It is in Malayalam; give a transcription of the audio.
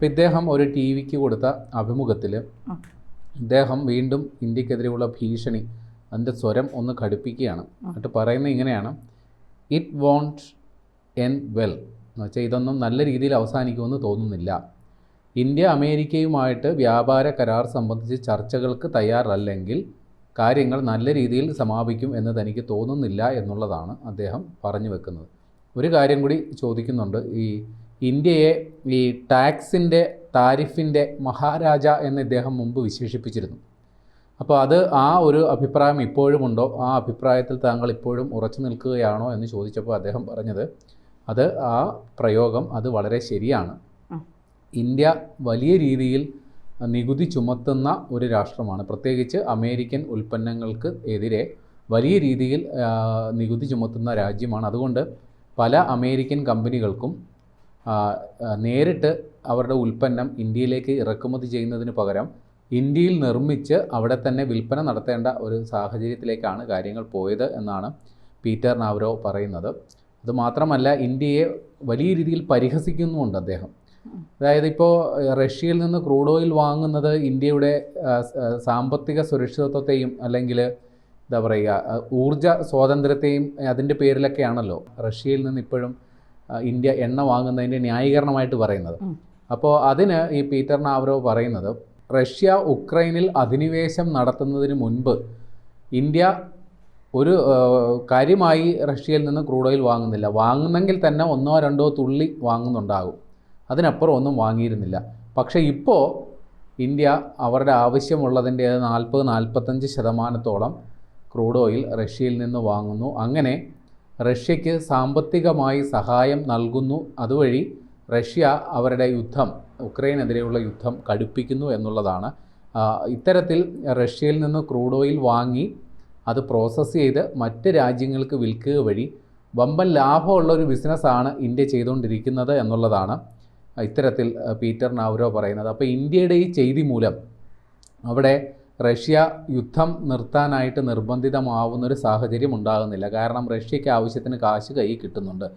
അപ്പം ഇദ്ദേഹം ഒരു ടി വിക്ക് കൊടുത്ത അഭിമുഖത്തിൽ ഇദ്ദേഹം വീണ്ടും ഇന്ത്യക്കെതിരെയുള്ള ഭീഷണി അതിന്റെ സ്വരം ഒന്ന് ഘടിപ്പിക്കുകയാണ്. എന്നിട്ട് പറയുന്നത് ഇങ്ങനെയാണ്. ഇറ്റ് വോണ്ട് എൻ വെൽ എന്ന് വെച്ചാൽ ഇതൊന്നും നല്ല രീതിയിൽ അവസാനിക്കുമെന്ന് തോന്നുന്നില്ല. ഇന്ത്യ അമേരിക്കയുമായിട്ട് വ്യാപാര കരാർ സംബന്ധിച്ച് ചർച്ചകൾക്ക് തയ്യാറല്ലെങ്കിൽ കാര്യങ്ങൾ നല്ല രീതിയിൽ സമാപിക്കും എന്ന് തനിക്ക് തോന്നുന്നില്ല എന്നുള്ളതാണ് അദ്ദേഹം പറഞ്ഞു വെക്കുന്നത്. ഒരു കാര്യം കൂടി ചോദിക്കുന്നുണ്ട് ഈ ഇന്ത്യയെ ഈ ടാക്സിന്റെ താരിഫിന്റെ മഹാരാജ എന്ന് ഇദ്ദേഹം മുമ്പ് വിശേഷിപ്പിച്ചിരുന്നു. അപ്പോൾ അത് ആ ഒരു അഭിപ്രായം ഇപ്പോഴുമുണ്ടോ? ആ അഭിപ്രായത്തിൽ താങ്കൾ ഇപ്പോഴും ഉറച്ചു നിൽക്കുകയാണോ എന്ന് ചോദിച്ചപ്പോൾ അദ്ദേഹം പറഞ്ഞത് അത് ആ പ്രയോഗം അത് വളരെ ശരിയാണ്. ഇന്ത്യ വലിയ രീതിയിൽ നികുതി ചുമത്തുന്ന ഒരു രാഷ്ട്രമാണ്. പ്രത്യേകിച്ച് അമേരിക്കൻ ഉൽപ്പന്നങ്ങൾക്ക് എതിരെ വലിയ രീതിയിൽ നികുതി ചുമത്തുന്ന രാജ്യമാണ്. അതുകൊണ്ട് പല അമേരിക്കൻ കമ്പനികൾക്കും നേരിട്ട് അവരുടെ ഉൽപ്പന്നം ഇന്ത്യയിലേക്ക് ഇറക്കുമതി ചെയ്യുന്നതിന് പകരം ഇന്ത്യയിൽ നിർമ്മിച്ച് അവിടെ തന്നെ വിൽപ്പന നടത്തേണ്ട ഒരു സാഹചര്യത്തിലേക്കാണ് കാര്യങ്ങൾ പോയത് എന്നാണ് പീറ്റർ നാവ്രോ പറയുന്നത്. അതുമാത്രമല്ല ഇന്ത്യയെ വലിയ രീതിയിൽ പരിഹസിക്കുന്നുമുണ്ട് അദ്ദേഹം. അതായത് ഇപ്പോൾ റഷ്യയിൽ നിന്ന് ക്രൂഡ് ഓയിൽ വാങ്ങുന്നത് ഇന്ത്യയുടെ സാമ്പത്തിക സുരക്ഷിതത്വത്തെയും അല്ലെങ്കിൽ എന്താ പറയുക ഊർജ സ്വാതന്ത്ര്യത്തെയും അതിന്റെ പേരിലൊക്കെയാണല്ലോ. റഷ്യയിൽ നിന്ന് ഇപ്പോഴും ഇന്ത്യ എണ്ണ വാങ്ങുന്നതിന്റെ ന്യായീകരണമായിട്ട് പറയുന്നത്. അപ്പോൾ അതിന് ഈ പീറ്റർ നാവ്രോ പറയുന്നത് റഷ്യ ഉക്രൈനിൽ അധിനിവേശം നടത്തുന്നതിന് മുൻപ് ഇന്ത്യ ഒരു കാര്യമായി റഷ്യയിൽ നിന്ന് ക്രൂഡ് ഓയിൽ വാങ്ങുന്നില്ല. വാങ്ങുന്നെങ്കിൽ തന്നെ ഒന്നോ രണ്ടോ തുള്ളി വാങ്ങുന്നുണ്ടാകും. അതിനപ്പുറം ഒന്നും വാങ്ങിയിരുന്നില്ല. പക്ഷേ ഇപ്പോൾ ഇന്ത്യ അവരുടെ ആവശ്യമുള്ളതിന്റെ നാൽപ്പത് നാൽപ്പത്തഞ്ച് ശതമാനത്തോളം ക്രൂഡ് ഓയിൽ റഷ്യയിൽ നിന്ന് വാങ്ങുന്നു. അങ്ങനെ റഷ്യയ്ക്ക് സാമ്പത്തികമായി സഹായം നൽകുന്നു. അതുവഴി റഷ്യ അവരുടെ യുദ്ധം ഉക്രൈനെതിരെയുള്ള യുദ്ധം കടുപ്പിക്കുന്നു എന്നുള്ളതാണ്. ഇത്തരത്തിൽ റഷ്യയിൽ നിന്ന് ക്രൂഡ് ഓയിൽ വാങ്ങി അത് പ്രോസസ്സ് ചെയ്ത് മറ്റ് രാജ്യങ്ങൾക്ക് വിൽക്കുക വഴി വമ്പൻ ലാഭമുള്ള ഒരു ബിസിനസ്സാണ് ഇന്ത്യ ചെയ്തുകൊണ്ടിരിക്കുന്നത് എന്നുള്ളതാണ് ഇത്തരത്തിൽ പീറ്റർ നാവ്രോ പറയുന്നത്. അപ്പോൾ ഇന്ത്യയുടെ ഈ ചെയ്തി മൂലം അവിടെ റഷ്യ യുദ്ധം നിർത്താനായിട്ട് നിർബന്ധിതമാവുന്ന ഒരു സാഹചര്യം ഉണ്ടാകുന്നില്ല. കാരണം റഷ്യയ്ക്ക് ആവശ്യത്തിന് കാശ് കയ്യിൽ കിട്ടുന്നുണ്ട്.